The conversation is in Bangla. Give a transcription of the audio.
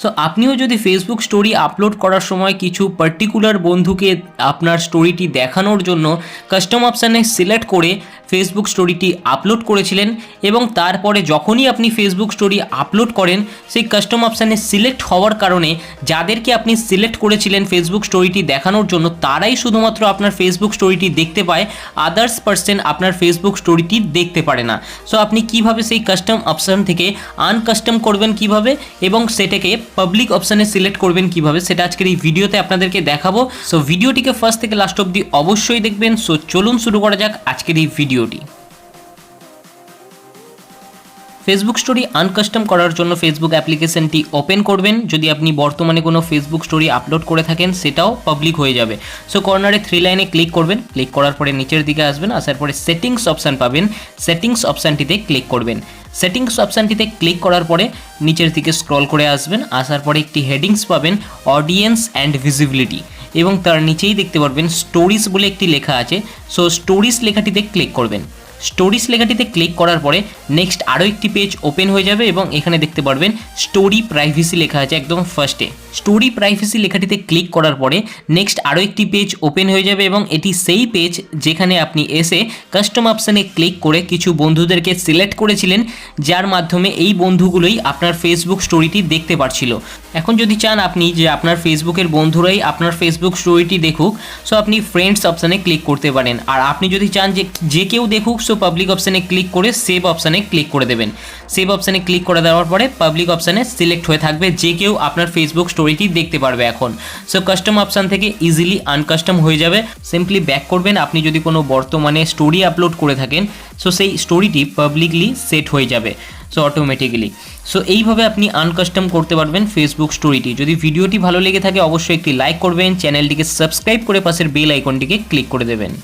সো আপনিও যদি ফেসবুক স্টোরি আপলোড করার সময় কিছু পার্টিকুলার বন্ধুকে আপনার স্টোরিটি দেখানোর জন্য কাস্টম অপশানে সিলেক্ট করে ফেসবুক স্টোরিটি আপলোড করেছিলেন এবং তারপরে যখনই আপনি ফেসবুক স্টোরি আপলোড করেন, সেই কাস্টম অপশানে সিলেক্ট হওয়ার কারণে যাদেরকে আপনি সিলেক্ট করেছিলেন ফেসবুক স্টোরিটি দেখানোর জন্য, তারাই শুধুমাত্র আপনার ফেসবুক স্টোরিটি দেখতে পায় আদার্স পার্সন আপনার ফেসবুক স্টোরিটি দেখতে পারে না। সো আপনি কীভাবে সেই কাস্টম অপশান থেকে আনকাস্টম করবেন কীভাবে এবং সেটাকে পাবলিক অপশানে সিলেক্ট করবেন কীভাবে, সেটা আজকের এই ভিডিওতে আপনাদেরকে দেখাবো। সো ভিডিওটিকে ফার্স্ট থেকে লাস্ট অবধি অবশ্যই দেখবেন। সো চলুন শুরু করা যাক আজকের এই ভিডিওটি ফেসবুক স্টোরি আনকাস্টম করার জন্য ফেসবুক অ্যাপ্লিকেশনটি ওপেন করবেন। যদি আপনি বর্তমানে কোনো ফেসবুক স্টোরি আপলোড করে থাকেন, সেটাও পাবলিক হয়ে যাবে। সো কর্নারে থ্রি লাইনে ক্লিক করবেন। ক্লিক করার পরে নিচের দিকে আসবেন। আসার পরে সেটিংস অপশান পাবেন। সেটিংস অপশানটিতে ক্লিক করবেন। সেটিংস অপশানটিতে ক্লিক করার পরে নিচের দিকে স্ক্রল করে আসবেন। আসার পরে একটি হেডিংস পাবেন অডিয়েন্স অ্যান্ড ভিজিবিলিটি এবং তার নিচেই দেখতে পারবেন স্টোরিজ বলে একটি লেখা আছে। সো স্টোরিজ লেখাটিতে ক্লিক করবেন। স্টোরিজ লেখাটিতে ক্লিক করার পরে নেক্সট আরও একটি পেজ ওপেন হয়ে যাবে এবং এখানে দেখতে পারবেন স্টোরি প্রাইভেসি লেখা আছে একদম ফার্স্টে। স্টোরি প্রাইভেসি লেখাটিতে ক্লিক করার পরে নেক্সট আরও একটি পেজ ওপেন হয়ে যাবে এবং এটি সেই পেজ যেখানে আপনি এসে কাস্টম অপশানে ক্লিক করে কিছু বন্ধুদেরকে সিলেক্ট করেছিলেন, যার মাধ্যমে এই বন্ধুগুলোই আপনার ফেসবুক স্টোরিটি দেখতে পারছিল। এখন যদি চান আপনি যে আপনার ফেসবুকের বন্ধুরাই আপনার ফেসবুক স্টোরিটি দেখুক, সো আপনি ফ্রেন্ডস অপশানে ক্লিক করতে পারেন। আর আপনি যদি চান যে যে কেউ দেখুক সো পাবলিক অপশানে ক্লিক করে সেভ অপশানে ক্লিক করে দেবেন। সেভ অপশানে ক্লিক করে দেওয়ার পরে পাবলিক অপশানে সিলেক্ট হয়ে থাকবে যে কেউ আপনার ফেসবুক স্টোরিটি দেখতে পারবে এখন। সো কাস্টম অপশান থেকে ইজিলি আনকাস্টম হয়ে যাবে। সিম্পলি ব্যাক করবেন। আপনি যদি কোনো বর্তমানে স্টোরি আপলোড করে থাকেন সো সেই স্টোরিটি পাবলিকলি সেট হয়ে যাবে সো অটোমেটিক্যালি সো এইভাবে আপনি আনকাস্টম করতে পারবেন ফেসবুক স্টোরিটি যদি ভিডিওটি ভালো লেগে থাকে, অবশ্যই একটি লাইক করবেন। চ্যানেলটিকে সাবস্ক্রাইব করে পাশের বেল আইকনটিকে ক্লিক করে দেবেন।